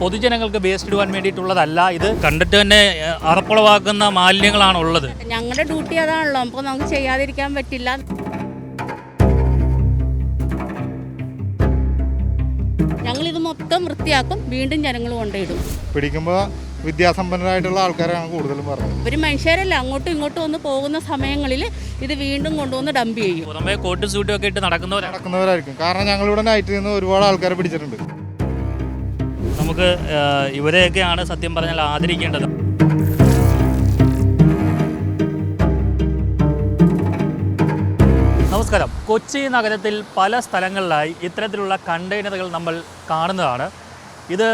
പൊതുജനങ്ങൾക്ക് വേസ്റ്റ് ഇടുവാൻ വേണ്ടിയിട്ടുള്ളതല്ല ഇത് കണ്ടിട്ട് തന്നെ അറപ്പുളവാക്കുന്ന മാലിന്യങ്ങളാണ് ഉള്ളത് ഞങ്ങളുടെ ഡ്യൂട്ടി അതാണല്ലോ അപ്പോൾ നമുക്ക് ചെയ്യാതിരിക്കാൻ പറ്റില്ല. ഞങ്ങളിത് മൊത്തം വൃത്തിയാക്കും വീണ്ടും ജനങ്ങൾ കൊണ്ടിടും പിടിക്കുമ്പോൾ വിദ്യാസമ്പന്നരായിട്ടുള്ള ആൾക്കാരാണ് കൂടുതലും പറഞ്ഞത്. ഒരു മനുഷ്യരല്ല അങ്ങോട്ടും ഇങ്ങോട്ടും വന്ന് പോകുന്ന സമയങ്ങളിൽ ഇത് വീണ്ടും കൊണ്ടുവന്ന് ഡംപ് ചെയ്യും. പുറമെ കോട്ടും സൂട്ടും ഒക്കെ ഇട്ട് നടക്കുന്നവരായിരിക്കും. കാരണം ഞങ്ങളിവിടെ നൈറ്റിൽ നിന്ന് ഒരുപാട് ആൾക്കാരെ പിടിച്ചിട്ടുണ്ട്. നമുക്ക് ഇവരെയൊക്കെയാണ് സത്യം പറഞ്ഞാൽ ആദരിക്കേണ്ടത്. നമസ്കാരം. കൊച്ചി നഗരത്തിൽ പല സ്ഥലങ്ങളിലായി ഇത്തരത്തിലുള്ള കണ്ടെയ്നറുകൾ നമ്മൾ കാണുന്നതാണ്. ഇത്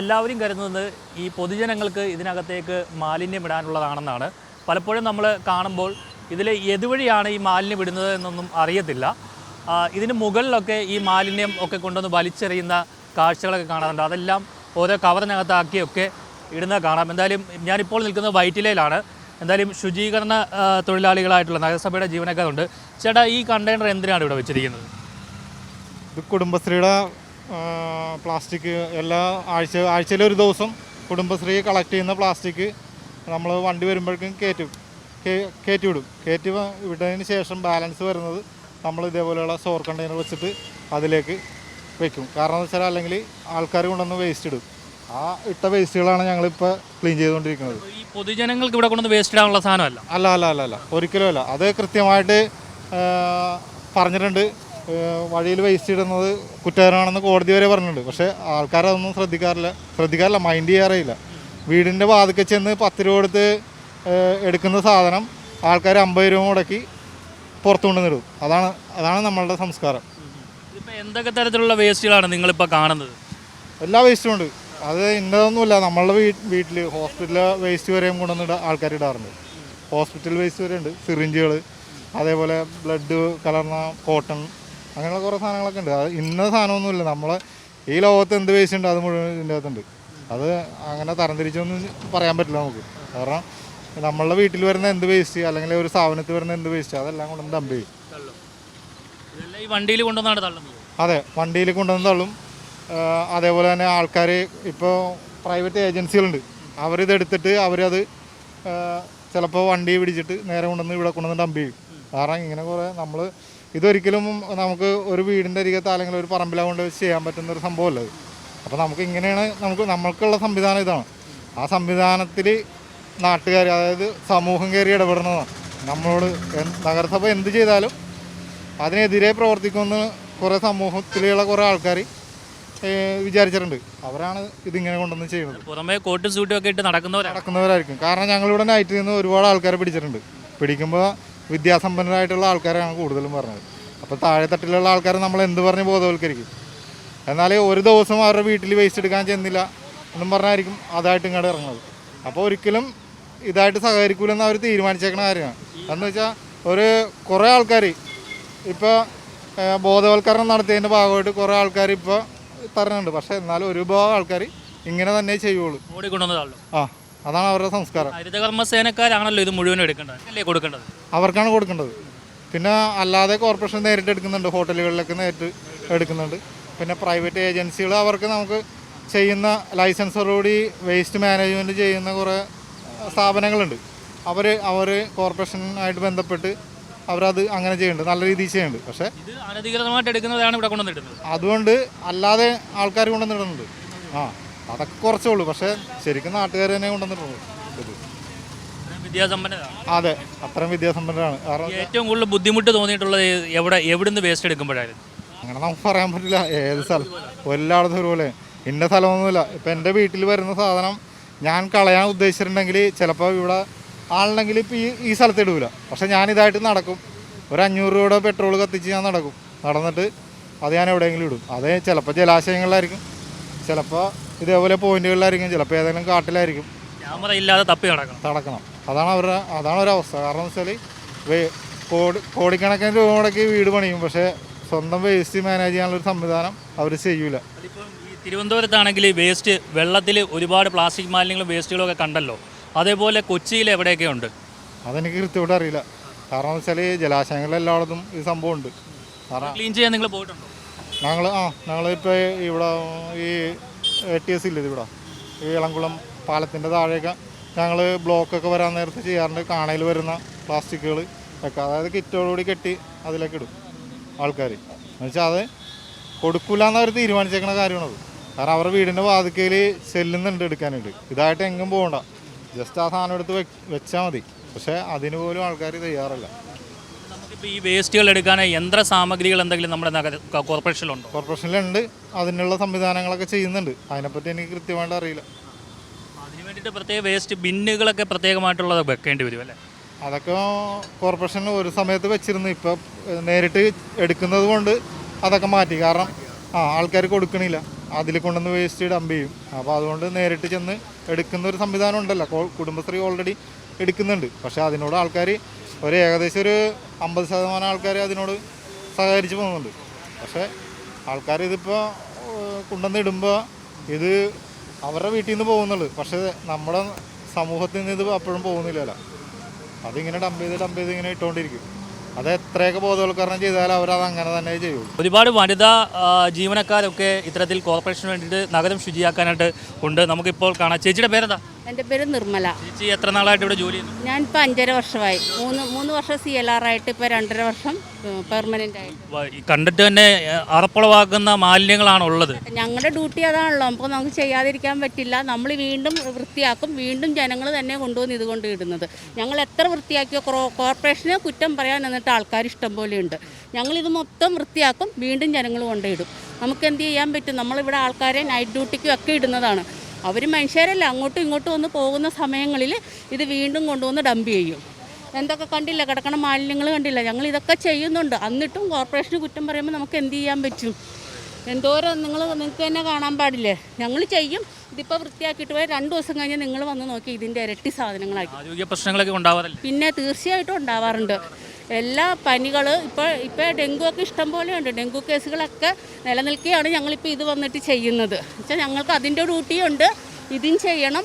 എല്ലാവരും കരുതുന്നത് ഈ പൊതുജനങ്ങൾക്ക് ഇതിനകത്തേക്ക് മാലിന്യം ഇടാനുള്ളതാണെന്നാണ് പലപ്പോഴും നമ്മൾ കാണുമ്പോൾ ഇതിൽ എതുവഴിയാണ് ഈ മാലിന്യം ഇടുന്നത് എന്നൊന്നും അറിയത്തില്ല. ഇതിന് മുകളിലൊക്കെ ഈ മാലിന്യം ഒക്കെ കൊണ്ടുവന്ന് വലിച്ചെറിയുന്ന കാഴ്ചകളൊക്കെ കാണാറുണ്ട്. അതെല്ലാം ഓരോ കവറിനകത്താക്കിയൊക്കെ ഇടുന്നത് കാണാം. എന്തായാലും ഞാനിപ്പോൾ നിൽക്കുന്നത് വൈറ്റിലയിലാണ്. എന്തായാലും ശുചീകരണ തൊഴിലാളികളായിട്ടുള്ള നഗരസഭയുടെ ജീവനക്കാരുണ്ട്. ചേട്ടാ ഈ കണ്ടെയ്നർ എന്തിനാണ് ഇവിടെ വെച്ചിരിക്കുന്നത്? ഇത് കുടുംബശ്രീയുടെ പ്ലാസ്റ്റിക് എല്ലാ ആഴ്ച ആഴ്ചയിൽ ഒരു ദിവസം കുടുംബശ്രീ കളക്ട് ചെയ്യുന്ന പ്ലാസ്റ്റിക് നമ്മൾ വണ്ടി വരുമ്പോഴേക്കും കയറ്റും കയറ്റി വിടും. കയറ്റി വിട്ടതിന് ശേഷം ബാലൻസ് വരുന്നത് നമ്മൾ ഇതേപോലെയുള്ള സോർ കണ്ടെയ്നർ വെച്ചിട്ട് അതിലേക്ക് വെക്കും. കാരണം എന്ന് വെച്ചാൽ അല്ലെങ്കിൽ ആൾക്കാർ കൊണ്ടുവന്ന് വേസ്റ്റ് ഇടും. ആ ഇട്ട വേസ്റ്റുകളാണ് ഞങ്ങളിപ്പോൾ ക്ലീൻ ചെയ്തുകൊണ്ടിരിക്കുന്നത്. ഈ പൊതുജനങ്ങൾക്ക് ഇവിടെ കൊണ്ടുവന്ന് വേസ്റ്റ് ഇടാനുള്ള സാധനമല്ല? അല്ല അല്ല അല്ല അല്ല. ഒരിക്കലും അല്ല. അത് കൃത്യമായിട്ട് പറഞ്ഞിട്ടുണ്ട്. വഴിയിൽ വേസ്റ്റ് ഇടുന്നത് കുറ്റകരമാണെന്ന് കോടതി വരെ പറഞ്ഞിട്ടുണ്ട്. പക്ഷേ ആൾക്കാരതൊന്നും ശ്രദ്ധിക്കാറില്ല. ശ്രദ്ധിക്കാറില്ല മൈൻഡ് ചെയ്യാറില്ല വീടിന്റെ വാതിക്കെ ചെന്ന് പത്ത് രൂപ കൊടുത്ത് എടുക്കുന്ന സാധനം ആൾക്കാർ അമ്പത് രൂപ മുടക്കി പുറത്തു കൊണ്ടുവന്നിടും അതാണ് അതാണ് നമ്മളുടെ സംസ്കാരം. ഇതിപ്പോൾ എന്തൊക്കെ തരത്തിലുള്ള വേസ്റ്റുകളാണ് നിങ്ങളിപ്പോൾ കാണുന്നത്? എല്ലാ വേസ്റ്റും ഉണ്ട്. അത് ഇന്നതൊന്നുമില്ല. നമ്മളുടെ വീ വീട്ടിൽ ഹോസ്പിറ്റലിലെ വേസ്റ്റ് വരെയും കൊണ്ടുവന്നിട്ട് ആൾക്കാർ ഇടാറുണ്ട്. ഹോസ്പിറ്റൽ വേസ്റ്റ് വരെ ഉണ്ട്. സിറിഞ്ചുകൾ അതേപോലെ ബ്ലഡ് കലർന്ന കോട്ടൺ അങ്ങനെയുള്ള കുറേ സാധനങ്ങളൊക്കെ ഉണ്ട്. അത് ഇന്ന സാധനമൊന്നുമില്ല. നമ്മളെ ഈ ലോകത്ത് എന്ത് വേസ്റ്റ് ഉണ്ട് അത് മുഴുവൻ ഇതിന്റെ അകത്തുണ്ട്. അത് അങ്ങനെ തരംതിരിച്ചൊന്നും പറയാൻ പറ്റില്ല നമുക്ക്. കാരണം നമ്മളുടെ വീട്ടിൽ വരുന്ന എന്ത് വേസ്റ്റ് അല്ലെങ്കിൽ ഒരു സ്ഥാപനത്തിൽ വരുന്ന എന്ത് വേസ്റ്റ് അതെല്ലാം കൊണ്ടുവന്ന് ഡംപ് ചെയ്യും. ഈ വണ്ടിയിൽ കൊണ്ടുവന്നാണ് തള്ളുന്നത്. അതെ വണ്ടിയിൽ കൊണ്ടുവന്ന് തള്ളും. അതേപോലെ തന്നെ ആൾക്കാർ ഇപ്പോൾ പ്രൈവറ്റ് ഏജൻസികളുണ്ട് അവരിത് എടുത്തിട്ട് അവരത് ചിലപ്പോൾ വണ്ടി പിടിച്ചിട്ട് നേരെ കൊണ്ടുവന്ന് ഇവിടെ കൊണ്ടുവന്ന് ഡംപ് ചെയ്യും. കാരണം ഇങ്ങനെ കുറേ നമ്മൾ ഇതൊരിക്കലും നമുക്ക് ഒരു വീടിന്റെ അരികത്ത് അല്ലെങ്കിൽ ഒരു പറമ്പിലാകൊണ്ട് വെച്ച് ചെയ്യാൻ പറ്റുന്ന ഒരു സംഭവമല്ല അത്. അപ്പോൾ നമുക്ക് ഇങ്ങനെയാണ് നമുക്ക് നമ്മൾക്കുള്ള സംവിധാനം ഇതാണ്. ആ സംവിധാനത്തിൽ നാട്ടുകാർ അതായത് സമൂഹം കയറി ഇടപെടുന്നതാണ്. നമ്മളോട് നഗരസഭ എന്ത് ചെയ്താലും അതിനെതിരെ പ്രവർത്തിക്കുന്ന കുറേ സമൂഹത്തിലുള്ള കുറേ ആൾക്കാർ വിചാരിച്ചിട്ടുണ്ട്. അവരാണ് ഇതിങ്ങനെ കൊണ്ടുവന്ന് ചെയ്യുന്നത്. പുറമെ കോട്ടും സൂട്ടും ഒക്കെ ഇട്ട് നടക്കുന്നവരാണ് നടക്കുന്നവരായിരിക്കും. കാരണം ഞങ്ങളിവിടെ നൈറ്റിൽ നിന്ന് ഒരുപാട് ആൾക്കാരെ പിടിച്ചിട്ടുണ്ട്. പിടിക്കുമ്പോൾ വിദ്യാസമ്പന്നരായിട്ടുള്ള ആൾക്കാരാണ് കൂടുതലും പറഞ്ഞത്. അപ്പോൾ താഴെ തട്ടിലുള്ള ആൾക്കാരെ നമ്മൾ എന്ത് പറഞ്ഞ് ബോധവൽക്കരിക്കും? എന്നാൽ ഒരു ദിവസം അവരുടെ വീട്ടിൽ വേസ്റ്റ് എടുക്കാൻ ചെന്നില്ല എന്നും പറഞ്ഞായിരിക്കും അതായിട്ട് ഇങ്ങോട്ട് ഇറങ്ങുന്നത്. അപ്പോൾ ഒരിക്കലും ഇതായിട്ട് സഹകരിക്കൂലെന്ന് അവർ തീരുമാനിച്ചേക്കണ കാര്യമാണ്. എന്ന് വെച്ചാൽ ഒരു കുറേ ആൾക്കാർ ഇപ്പോൾ ബോധവൽക്കരണം നടത്തിയതിന്റെ ഭാഗമായിട്ട് കുറേ ആൾക്കാർ ഇപ്പോൾ തരുന്നുണ്ട് പക്ഷേ എന്നാലും ഒരുപാട് ആൾക്കാർ ഇങ്ങനെ തന്നെ ചെയ്യുള്ളൂ. ആ അതാണ് അവരുടെ സംസ്കാരം. ഹരിതകർമ്മസേനക്കാരാണല്ലോ ഇത് മുഴുവൻ എടുക്കേണ്ടത്. അല്ലേ കൊടുക്കേണ്ടത്? അവർക്കാണ് കൊടുക്കേണ്ടത്. പിന്നെ അല്ലാതെ കോർപ്പറേഷൻ നേരിട്ട് എടുക്കുന്നുണ്ട്. ഹോട്ടലുകളിലൊക്കെ നേരിട്ട് എടുക്കുന്നുണ്ട്. പിന്നെ പ്രൈവറ്റ് ഏജൻസികൾ അവർക്ക് നമുക്ക് ചെയ്യുന്ന ലൈസൻസോടുകൂടി വേസ്റ്റ് മാനേജ്മെന്റ് ചെയ്യുന്ന കുറേ സ്ഥാപനങ്ങളുണ്ട്. അവർ അവർ കോർപ്പറേഷനായിട്ട് ബന്ധപ്പെട്ട് അവരത് അങ്ങനെ ചെയ്യുന്നുണ്ട്. നല്ല രീതിയിൽ ചെയ്യുന്നുണ്ട്. പക്ഷേ ഇത് അനധികൃതമായിട്ട് എടുക്കുന്നതാണ് ഇവിടെ കൊണ്ടുവന്നിടുന്നത്. അതുകൊണ്ട് അല്ലാതെ ആൾക്കാർ കൊണ്ടുവന്നിടുന്നുണ്ട്. ആ അതൊക്കെ കുറച്ചേ ഉള്ളൂ. പക്ഷേ ശരിക്കും നാട്ടുകാർ തന്നെ കൊണ്ടുവന്നിട്ടുള്ളൂ ഇത് വിദ്യാസമ്പന്നരാണ്. അതെ അത്രയും വിദ്യാസമ്പന്നരാണ്. കാരണം ഏറ്റവും കൂടുതൽ ബുദ്ധിമുട്ട് തോന്നിയിട്ടുള്ളത് എവിടെ എവിടുന്ന് വേസ്റ്റ് എടുക്കുമ്പോഴായിരുന്നു? അങ്ങനെ നമുക്ക് പറയാൻ പറ്റില്ല. ഏത് സ്ഥലം എല്ലായിടത്തും ഒരുപോലെ. ഇന്ന സ്ഥലമൊന്നുമില്ല. ഇപ്പം എന്റെ വീട്ടിൽ വരുന്ന സാധനം ഞാൻ കളയാൻ ഉദ്ദേശിച്ചിട്ടുണ്ടെങ്കിൽ ചിലപ്പോൾ ഇവിടെ ആളുണ്ടെങ്കിൽ ഇപ്പം ഈ ഈ സ്ഥലത്ത് ഇടൂല. പക്ഷേ ഞാനിതായിട്ട് നടക്കും. ഒരു അഞ്ഞൂറ് രൂപയുടെ പെട്രോൾ കത്തിച്ച് ഞാൻ നടക്കും. നടന്നിട്ട് അത് ഞാൻ എവിടെയെങ്കിലും ഇടും. അത് ചിലപ്പോൾ ജലാശയങ്ങളിലായിരിക്കും. ചിലപ്പോൾ ഇതേപോലെ പോയിന്റുകളിലായിരിക്കും. ചിലപ്പോൾ ഏതെങ്കിലും കാട്ടിലായിരിക്കും. ക്യാമറ ഇല്ലാതെ തപ്പി നടക്കണം. നടക്കണം. അതാണ് അവരുടെ അതാണ് ഒരവസ്ഥ കാരണം വെച്ചാൽ കോടി കോടിക്കണക്കിന് രൂപ മുടക്കി വീട് പണിയും. പക്ഷേ സ്വന്തം വേസ്റ്റ് മാനേജ് ചെയ്യാനുള്ള ഒരു സംവിധാനം അവർ ചെയ്യൂല. തിരുവനന്തപുരത്താണെങ്കിൽ വേസ്റ്റ് വെള്ളത്തിൽ ഒരുപാട് പ്ലാസ്റ്റിക് മാലിന്യങ്ങളും വേസ്റ്റുകളും ഒക്കെ കണ്ടല്ലോ. അതേപോലെ കൊച്ചിയിൽ എവിടെയൊക്കെ ഉണ്ട് അതെനിക്ക് കൃത്യമായിട്ട് അറിയില്ല. കാരണം എന്ന് വെച്ചാൽ ജലാശയങ്ങളിലെല്ലായിടത്തും ഈ സംഭവം ഉണ്ട് കാരണം ക്ലീൻ ചെയ്യാൻ നിങ്ങൾ പോയിട്ടുണ്ടോ? ഞങ്ങൾ ആ ഞങ്ങളിപ്പോൾ ഇവിടെ ഈ എ ടി എസ് ഇല്ല ഇതിവിടെ ഈ ഇളംകുളം പാലത്തിന്റെ താഴെയൊക്കെ ഞങ്ങൾ ബ്ലോക്കൊക്കെ വരാൻ നേരത്ത് ചെയ്യാറുണ്ട്. കാണയിൽ വരുന്ന പ്ലാസ്റ്റിക്കുകൾ ഒക്കെ. അതായത് കിറ്റോടുകൂടി കെട്ടി അതിലേക്ക് ഇടും ആൾക്കാർ എന്നുവെച്ചാൽ അത് കൊടുക്കില്ല എന്നവർ തീരുമാനിച്ചേക്കുന്ന കാര്യമാണത്. കാരണം അവരുടെ വീടിന്റെ വാതിക്കയിൽ ചെല്ലുന്നുണ്ട് എടുക്കാനായിട്ട്. ഇതായിട്ട് എങ്ങും പോകണ്ട. ജസ്റ്റ് ആ സാധനം എടുത്ത് വെച്ചാൽ മതി. പക്ഷേ അതിന് പോലും ആൾക്കാർ തയ്യാറല്ല. നമുക്കിപ്പോൾ ഈ വേസ്റ്റുകൾ എടുക്കാൻ യന്ത്ര സാമഗ്രികൾ എന്തെങ്കിലും നമ്മുടെ നഗര കോർപ്പറേഷനിലുണ്ടോ? കോർപ്പറേഷനിലുണ്ട്. അതിനുള്ള സംവിധാനങ്ങളൊക്കെ ചെയ്യുന്നുണ്ട്. അതിനെപ്പറ്റി എനിക്ക് കൃത്യമായിട്ട് അറിയില്ല. അതിന് വേണ്ടിയിട്ട് പ്രത്യേക വേസ്റ്റ് ബിന്നുകളൊക്കെ പ്രത്യേകമായിട്ടുള്ളത് വെക്കേണ്ടി വരും അല്ലേ? അതൊക്കെ കോർപ്പറേഷൻ ഒരു സമയത്ത് വെച്ചിരുന്നു. ഇപ്പോൾ നേരിട്ട് എടുക്കുന്നത് കൊണ്ട് അതൊക്കെ മാറ്റി. കാരണം ആ ആൾക്കാർ കൊടുക്കണില്ല. അതിൽ കൊണ്ടുവന്ന് വേസ്റ്റ് ഡംപ് ചെയ്യും. അപ്പോൾ അതുകൊണ്ട് നേരിട്ട് ചെന്ന് എടുക്കുന്ന ഒരു സംവിധാനം ഉണ്ടല്ലോ. കുടുംബശ്രീ ഓൾറെഡി എടുക്കുന്നുണ്ട്. പക്ഷെ അതിനോട് ആൾക്കാർ ഒരു ഏകദേശം ഒരു അമ്പത് ശതമാനം ആൾക്കാർ അതിനോട് സഹകരിച്ച് പോകുന്നുണ്ട്. പക്ഷേ ആൾക്കാർ ഇതിപ്പോൾ കൊണ്ടുവന്ന് ഇടുമ്പോൾ ഇത് അവരുടെ വീട്ടിൽ നിന്ന് പോകുന്നുള്ളൂ. പക്ഷേ നമ്മുടെ സമൂഹത്തിൽ നിന്ന് ഇത് അപ്പോഴും പോകുന്നില്ലല്ലോ. അതിങ്ങനെ ഡംപ് ചെയ്ത് ഡംപ് ചെയ്ത് ഇങ്ങനെ ഇട്ടുകൊണ്ടിരിക്കും അത് എത്രയൊക്കെ ബോധവൽക്കരണം ചെയ്താലും അവരത് അങ്ങനെ തന്നെ ചെയ്യും. ഒരുപാട് വനിതാ ജീവനക്കാരൊക്കെ ഇത്തരത്തിൽ കോർപ്പറേഷന് വേണ്ടിയിട്ട് നഗരം ശുചിയാക്കാനായിട്ട് ഉണ്ട്. നമുക്കിപ്പോൾ കാണാം. ചേച്ചിയുടെ പേരെന്താ? എന്റെ പേര് നിർമ്മല. ചേച്ചി എത്ര നാളായിട്ട് ഇവിടെ ജോലി ഞാൻ ഞാനിപ്പോൾ അഞ്ചര വർഷമായി. മൂന്ന് മൂന്ന് വർഷം സി എൽ ആർ ആയിട്ട് ഇപ്പോൾ രണ്ടര വർഷം പെർമനന്റ് ആയിട്ട്. കണ്ടിട്ട് തന്നെ അറപ്പുളവാക്കുന്ന മാലിന്യങ്ങളാണ് ഉള്ളത് ഞങ്ങളുടെ ഡ്യൂട്ടി അതാണല്ലോ. അപ്പോൾ നമുക്ക് ചെയ്യാതിരിക്കാൻ പറ്റില്ല. നമ്മൾ വീണ്ടും വൃത്തിയാക്കും. വീണ്ടും ജനങ്ങൾ തന്നെ കൊണ്ടുവന്ന് ഇതുകൊണ്ട് ഇടുന്നത്. ഞങ്ങൾ എത്ര വൃത്തിയാക്കിയോ കോർപ്പറേഷന് കുറ്റം പറയാൻ എന്നിട്ട് ആൾക്കാർ ഇഷ്ടം പോലെയുണ്ട് ഞങ്ങളിത് മൊത്തം വൃത്തിയാക്കും. വീണ്ടും ജനങ്ങൾ കൊണ്ടിടും നമുക്ക് എന്ത് ചെയ്യാൻ പറ്റും? നമ്മളിവിടെ ആൾക്കാരെ നൈറ്റ് ഡ്യൂട്ടിക്കും ഒക്കെ ഇടുന്നതാണ്. അവർ മനുഷ്യരല്ല അങ്ങോട്ടും ഇങ്ങോട്ടും ഒന്ന് പോകുന്ന സമയങ്ങളിൽ ഇത് വീണ്ടും കൊണ്ടുവന്ന് ഡംപ് ചെയ്യും. എന്തൊക്കെ കണ്ടില്ല കിടക്കണ മാലിന്യങ്ങൾ കണ്ടില്ല. ഞങ്ങൾ ഇതൊക്കെ ചെയ്യുന്നുണ്ട്. എന്നിട്ടും കോർപ്പറേഷന് കുറ്റം പറയുമ്പോൾ നമുക്ക് എന്ത് ചെയ്യാൻ പറ്റും? എന്തോരം നിങ്ങൾ നിങ്ങൾക്ക് തന്നെ കാണാൻ പാടില്ലേ? ഞങ്ങൾ ചെയ്യും. ഇതിപ്പോൾ വൃത്തിയാക്കിയിട്ട് പോയി രണ്ട് ദിവസം കഴിഞ്ഞ് നിങ്ങൾ വന്ന് നോക്കി ഇതിന്റെ ഇരട്ടി സാധനങ്ങളാക്കി. ആരോഗ്യ പ്രശ്നങ്ങളൊക്കെ ഉണ്ടാവാറില്ല? പിന്നെ തീർച്ചയായിട്ടും ഉണ്ടാവാറുണ്ട്. എല്ലാ പനികൾ ഇപ്പോൾ ഇപ്പോൾ ഡെങ്കു ഒക്കെ ഇഷ്ടം പോലെയുണ്ട് ഡെങ്കു കേസുകളൊക്കെ നിലനിൽക്കുകയാണ് ഞങ്ങളിപ്പോൾ ഇത് വന്നിട്ട് ചെയ്യുന്നത്. വെച്ചാൽ ഞങ്ങൾക്ക് അതിന്റെ ഡ്യൂട്ടിയുണ്ട് ഇതും ചെയ്യണം.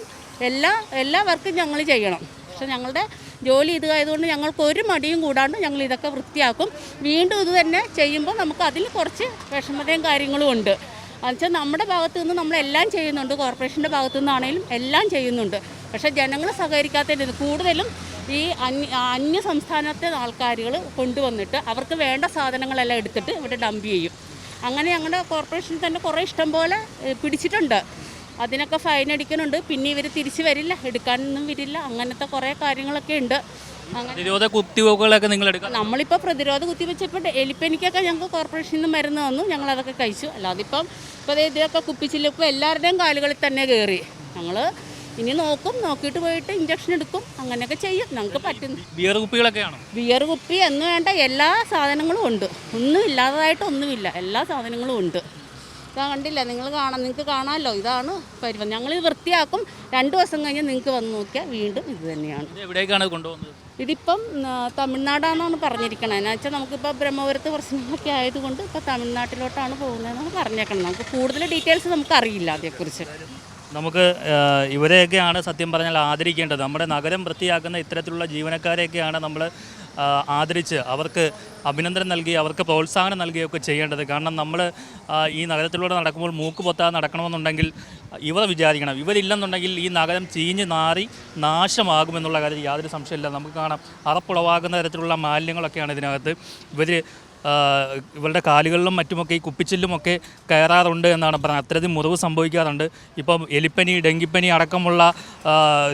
എല്ലാ എല്ലാ വർക്കും ഞങ്ങൾ ചെയ്യണം. പക്ഷെ ഞങ്ങളുടെ ജോലി ഇത് ആയതുകൊണ്ട് ഞങ്ങൾക്ക് ഒരു മടിയും കൂടാണ്ട് ഞങ്ങൾ ഇതൊക്കെ വൃത്തിയാക്കും. വീണ്ടും ഇത് തന്നെ ചെയ്യുമ്പോൾ നമുക്ക് അതിൽ കുറച്ച് വിഷമതയും കാര്യങ്ങളും ഉണ്ട്. എന്നുവെച്ചാൽ നമ്മുടെ ഭാഗത്തു നിന്ന് നമ്മളെല്ലാം ചെയ്യുന്നുണ്ട്. കോർപ്പറേഷന്റെ ഭാഗത്തു നിന്നാണെങ്കിലും എല്ലാം ചെയ്യുന്നുണ്ട്. പക്ഷേ ജനങ്ങൾ സഹകരിക്കാത്തതിന് കൂടുതലും ഈ അന്യ അന്യ സംസ്ഥാനത്തെ ആൾക്കാരുകൾ കൊണ്ടുവന്നിട്ട് അവർക്ക് വേണ്ട സാധനങ്ങളെല്ലാം എടുത്തിട്ട് ഇവിടെ ഡംപ് ചെയ്യും. അങ്ങനെ ഞങ്ങളുടെ കോർപ്പറേഷൻ തന്നെ കുറേ ഇഷ്ടം പോലെ പിടിച്ചിട്ടുണ്ട്. അതിനൊക്കെ ഫൈൻ അടിക്കുന്നുണ്ട്. പിന്നെ ഇവർ തിരിച്ചു വരില്ല. എടുക്കാനൊന്നും വരില്ല അങ്ങനത്തെ കുറേ കാര്യങ്ങളൊക്കെ ഉണ്ട്. പ്രതിരോധ കുത്തിവെപ്പുകളൊക്കെ നിങ്ങൾ എടുക്കാം നമ്മളിപ്പോൾ പ്രതിരോധ കുത്തിവെച്ചപ്പോൾ എലിപ്പനിക്കൊക്കെ ഞങ്ങൾക്ക് കോർപ്പറേഷനിൽ നിന്ന് മരുന്ന് തന്നു. ഞങ്ങൾ അതൊക്കെ കഴിച്ചു. അല്ലാതെ ഇപ്പം ഇപ്പോൾ ഇതൊക്കെ കുപ്പിച്ചില്ല ഇപ്പോൾ എല്ലാവരുടെയും കാലുകളിൽ തന്നെ കയറി ഞങ്ങൾ ഇനി നോക്കും. നോക്കിയിട്ട് പോയിട്ട് ഇഞ്ചക്ഷൻ എടുക്കും. അങ്ങനെയൊക്കെ ചെയ്യും. ഞങ്ങൾക്ക് പറ്റുന്നു ബിയർ കുപ്പികളൊക്കെയാണോ? ബിയർ കുപ്പി എന്ന് വേണ്ട. എല്ലാ സാധനങ്ങളും ഉണ്ട്. ഒന്നും ഇല്ലാത്തതായിട്ട് ഒന്നുമില്ല. എല്ലാ സാധനങ്ങളും ഉണ്ട്. ഇതാ കണ്ടില്ല നിങ്ങൾ കാണാം നിങ്ങൾക്ക് കാണാമല്ലോ ഇതാണ് പരിവം ഞങ്ങളിത് വൃത്തിയാക്കും. രണ്ട് ദിവസം കഴിഞ്ഞ് നിങ്ങൾക്ക് വന്ന് നോക്കിയാൽ വീണ്ടും ഇത് തന്നെയാണ്. എവിടേക്കാണ് കൊണ്ടുപോകുന്നത്? ഇതിപ്പം തമിഴ്നാടാണെന്നാണ് പറഞ്ഞിരിക്കണത്. എന്നാ വെച്ചാൽ നമുക്കിപ്പോൾ ബ്രഹ്മപുരത്ത് പ്രശ്നങ്ങളൊക്കെ ആയതുകൊണ്ട് ഇപ്പോൾ തമിഴ്നാട്ടിലോട്ടാണ് പോകുന്നതെന്നാണ് പറഞ്ഞേക്കണം. നമുക്ക് കൂടുതൽ ഡീറ്റെയിൽസ് നമുക്ക് അറിയില്ല അതേക്കുറിച്ച് നമുക്ക് ഇവരെയൊക്കെയാണ് സത്യം പറഞ്ഞാൽ ആദരിക്കേണ്ടത്. നമ്മുടെ നഗരം വൃത്തിയാക്കുന്ന ഇത്തരത്തിലുള്ള ജീവനക്കാരെയൊക്കെയാണ് നമ്മൾ ആദരിച്ച് അവർക്ക് അഭിനന്ദനം നൽകി അവർക്ക് പ്രോത്സാഹനം നൽകുകയൊക്കെ ചെയ്യേണ്ടത്. കാരണം നമ്മൾ ഈ നഗരത്തിലൂടെ നടക്കുമ്പോൾ മൂക്ക് പൊത്താതെ നടക്കണമെന്നുണ്ടെങ്കിൽ ഇവർ വിചാരിക്കണം. ഇവരില്ലെന്നുണ്ടെങ്കിൽ ഈ നഗരം ചീഞ്ഞ് നാറി നാശമാകുമെന്നുള്ള കാര്യത്തിൽ യാതൊരു സംശയമില്ല നമുക്ക് കാണാം അറപ്പുളവാകുന്ന തരത്തിലുള്ള മാലിന്യങ്ങളൊക്കെയാണ് ഇതിനകത്ത്. ഇവർ ഇവരുടെ കാലുകളിലും മറ്റുമൊക്കെ ഈ കുപ്പിച്ചില്ലുമൊക്കെ കയറാറുണ്ട് എന്നാണ് പറയുന്നത് അത്തരത്തിൽ മുറിവ് സംഭവിക്കാറുണ്ട്. ഇപ്പം എലിപ്പനി ഡെങ്കിപ്പനി അടക്കമുള്ള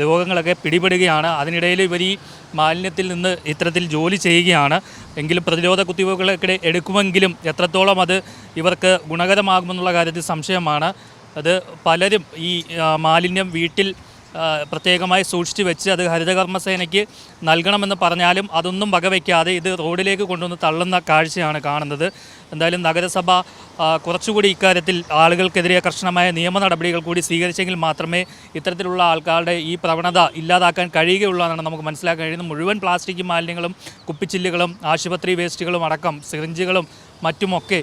രോഗങ്ങളൊക്കെ പിടിപെടുകയാണ്. അതിനിടയിൽ ഇവർ ഈ മാലിന്യത്തിൽ നിന്ന് ഇത്തരത്തിൽ ജോലി ചെയ്യുകയാണ്. എങ്കിലും പ്രതിരോധ കുത്തിവയ്പ്പുകളൊക്കെ എടുക്കുമെങ്കിലും എത്രത്തോളം അത് ഇവർക്ക് ഗുണകരമാകുമെന്നുള്ള കാര്യത്തിൽ സംശയമാണ്. അത് പലരും ഈ മാലിന്യം വീട്ടിൽ പ്രത്യേകമായി സൂക്ഷിച്ച് വെച്ച് അത് ഹരിതകർമ്മസേനയ്ക്ക് നൽകണമെന്ന് പറഞ്ഞാലും അതൊന്നും വകവയ്ക്കാതെ ഇത് റോഡിലേക്ക് കൊണ്ടുവന്ന് തള്ളുന്ന കാഴ്ചയാണ് കാണുന്നത്. എന്തായാലും നഗരസഭ കുറച്ചുകൂടി ഇക്കാര്യത്തിൽ ആളുകൾക്കെതിരെ കർശനമായ നിയമ നടപടികൾ കൂടി സ്വീകരിച്ചെങ്കിൽ മാത്രമേ ഇത്തരത്തിലുള്ള ആൾക്കാരുടെ ഈ പ്രവണത ഇല്ലാതാക്കാൻ കഴിയുകയുള്ളൂ എന്നാണ് നമുക്ക് മനസ്സിലാക്കാൻ കഴിയുന്നത്. മുഴുവൻ പ്ലാസ്റ്റിക് മാലിന്യങ്ങളും കുപ്പിച്ചില്ലുകളും ആശുപത്രി വേസ്റ്റുകളും അടക്കം സിറിഞ്ചുകളും മറ്റുമൊക്കെ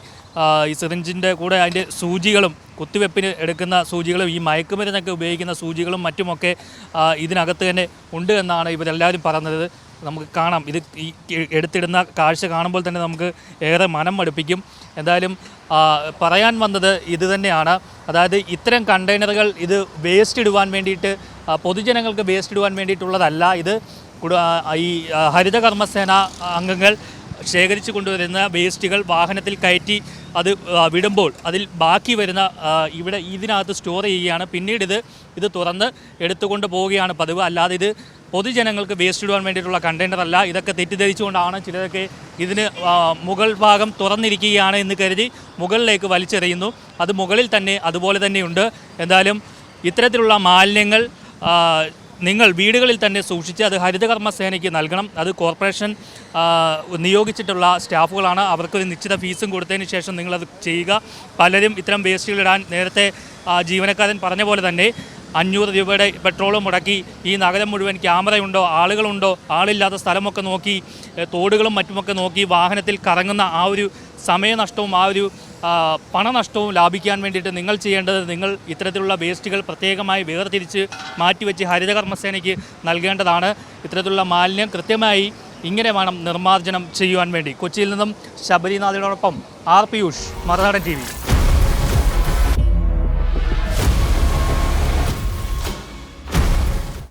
ഈ സിറിഞ്ചിന്റെ കൂടെ അതിന്റെ സൂചികളും കുത്തിവെപ്പിന് എടുക്കുന്ന സൂചികളും ഈ മയക്കുമരുന്നൊക്കെ ഉപയോഗിക്കുന്ന സൂചികളും മറ്റുമൊക്കെ ഇതിനകത്ത് തന്നെ ഉണ്ട് എന്നാണ് ഇവരെല്ലാവരും പറഞ്ഞത് നമുക്ക് കാണാം. ഇത് ഈ എടുത്തിടുന്ന കാഴ്ച കാണുമ്പോൾ തന്നെ നമുക്ക് ഏറെ മനം മടുപ്പിക്കും. എന്തായാലും പറയാൻ വന്നത് ഇത് തന്നെയാണ്. അതായത് ഇത്തരം കണ്ടെയ്നറുകൾ ഇത് വേസ്റ്റ് ഇടുവാൻ വേണ്ടിയിട്ട് പൊതുജനങ്ങൾക്ക് വേസ്റ്റ് ഇടുവാൻ വേണ്ടിയിട്ടുള്ളതല്ല ഇത്. ഈ ഹരിതകർമ്മസേന അംഗങ്ങൾ ശേഖരിച്ചു കൊണ്ടുവരുന്ന വേസ്റ്റുകൾ വാഹനത്തിൽ കയറ്റി അത് വിടുമ്പോൾ അതിൽ ബാക്കി വരുന്ന ഇവിടെ ഇതിനകത്ത് സ്റ്റോർ ചെയ്യുകയാണ്. പിന്നീട് ഇത് ഇത് തുറന്ന് എടുത്തുകൊണ്ട് പോവുകയാണ് പതിവ്. അല്ലാതെ ഇത് പൊതുജനങ്ങൾക്ക് വേസ്റ്റ് ഇടുവാൻ വേണ്ടിയിട്ടുള്ള കണ്ടെയ്നർ അല്ല. ഇതൊക്കെ തെറ്റിദ്ധരിച്ചുകൊണ്ടാണ് ചിലതൊക്കെ ഇതിന് മുകൾ ഭാഗം തുറന്നിരിക്കുകയാണ് എന്ന് കരുതി മുകളിലേക്ക് വലിച്ചെറിയുന്നു. അത് മുകളിൽ തന്നെ അതുപോലെ തന്നെയുണ്ട്. എന്തായാലും ഇത്തരത്തിലുള്ള മാലിന്യങ്ങൾ നിങ്ങൾ വീടുകളിൽ തന്നെ സൂക്ഷിച്ച് അത് ഹരിതകർമ്മ സേനയ്ക്ക് നൽകണം. അത് കോർപ്പറേഷൻ നിയോഗിച്ചിട്ടുള്ള സ്റ്റാഫുകളാണ്. അവർക്കൊരു നിശ്ചിത ഫീസും കൊടുത്തതിന് ശേഷം നിങ്ങളത് ചെയ്യുക. പലരും ഇത്തരം വേസ്റ്റുകൾ ഇടാൻ നേരത്തെ ജീവനക്കാരൻ പറഞ്ഞ പോലെ തന്നെ അഞ്ഞൂറ് രൂപയുടെ പെട്രോളും മുടക്കി ഈ നഗരം മുഴുവൻ ക്യാമറയുണ്ടോ ആളുകളുണ്ടോ ആളില്ലാത്ത സ്ഥലമൊക്കെ നോക്കി തോടുകളും മറ്റുമൊക്കെ നോക്കി വാഹനത്തിൽ കറങ്ങുന്ന ആ ഒരു സമയനഷ്ടവും ആ ഒരു പണനഷ്ടവും ലാഭിക്കാൻ വേണ്ടിയിട്ട് നിങ്ങൾ ചെയ്യേണ്ടത് നിങ്ങൾ ഇത്തരത്തിലുള്ള വേസ്റ്റുകൾ പ്രത്യേകമായി വേർതിരിച്ച് മാറ്റിവെച്ച് ഹരിതകർമ്മസേനയ്ക്ക് നൽകേണ്ടതാണ്. ഇത്തരത്തിലുള്ള മാലിന്യം കൃത്യമായി ഇങ്ങനെ വേണം നിർമ്മാർജനം ചെയ്യുവാൻ വേണ്ടി. കൊച്ചിയിൽ നിന്നും ശബരിനാഥിനോടൊപ്പം ആർ പിയൂഷ് മറുനാടൻ ടി